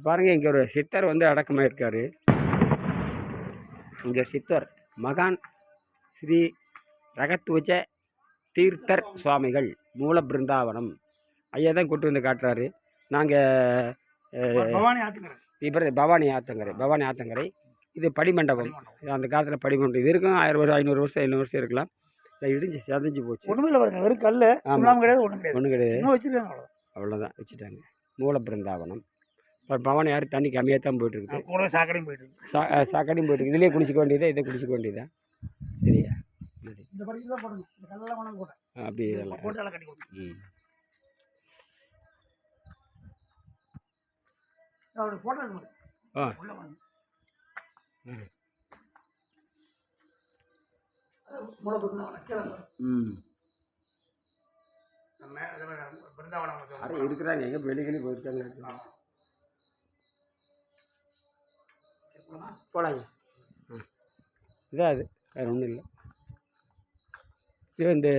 பாருங்கள் இங்கே ஒரு சித்தர் வந்து அடக்கமாக இருக்கார். இங்கே சித்தர் மகான் ஸ்ரீ ரகத்துவச்ச தீர்த்தர் சுவாமிகள் மூல பிருந்தாவனம். ஐயா தான் கூட்டு வந்து காட்டுறாரு. நாங்கள் இவர் பவானி ஆத்தங்கரை பவானி ஆத்தங்கரை. இது படிமண்டபம். அந்த காலத்தில் படிமண்டபம். இது இருக்கும் ஆயிரம் வருஷம் ஐநூறு வருஷம் ஐநூறு வருஷம் இருக்கலாம். இதை இடிஞ்சு செதஞ்சு போச்சு. ஒண்ணுமே இல்லை பாருங்க வெறும் கல் கிடையாது ஒண்ணும் கிடையாது. ஒன்றும் கிடையாது. வச்சிருக்காங்க அவ்வளோதான் வச்சுட்டாங்க. மூல பிருந்தாவனம். இப்போ பவானி யாரும் தண்ணி கம்மியாக தான் போயிட்டு இருக்குது கூட சாக்கடையும் போயிட்டு இருக்கு சா சாக்கடையும் போயிட்டு இருக்கு இதுலேயே குளிச்சிக்க வேண்டியதா இதை குளிச்சிக்க வேண்டியதா? சரியா? அப்படி இதெல்லாம். ம். ஆ. ம். இதுல யாரும் இருக்கிறாங்க. எங்கே வெளிகளி போயிருக்காங்க. போலாங்க இதான் அது வேறு ஒன்றும் இல்லை. இது வந்து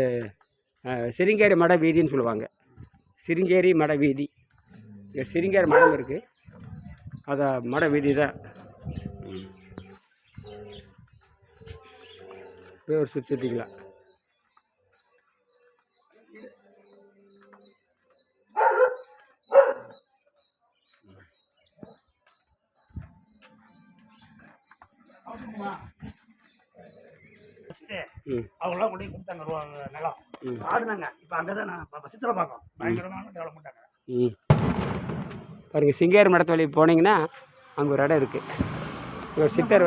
சிருங்கேரி மட வீதின்னு சொல்லுவாங்க. சிருங்கேரி மட வீதி. இங்கே சிருங்கேரி மடம் இருக்குது அதை மட வீதி தான். ம். போய் ஒரு சுற்றிட்டிங்களா அவங்களாம் கொண்டு கொடுத்தாங்க நிலம். ஆடுனாங்க. இப்போ அங்கே தான் நான் சித்திரை பார்க்கோம் பயங்கரமான டெவலப்மெண்ட் ம். பாருங்கள் சிங்கேரி மடத்து வழி போனீங்கன்னா அங்கே ஒரு இடம் இருக்குது ஒரு சித்தர்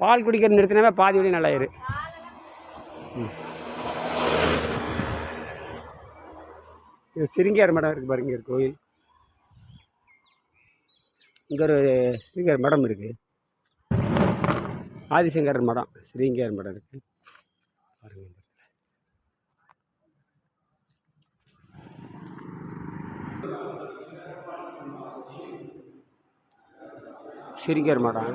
பால் குடிக்கிற நிறுத்தினாவே பாதி வழி நல்லாயிரு. இது மடம் இருக்குது பாருங்க கோயில் இங்கே ஒரு ஸ்ரீங்கர் மடம் இருக்குது ஆதிசங்கரர் மடம் ஸ்ரீங்கர் மடம் இருக்குது பாருங்க ஸ்ரீங்கர் மடம்.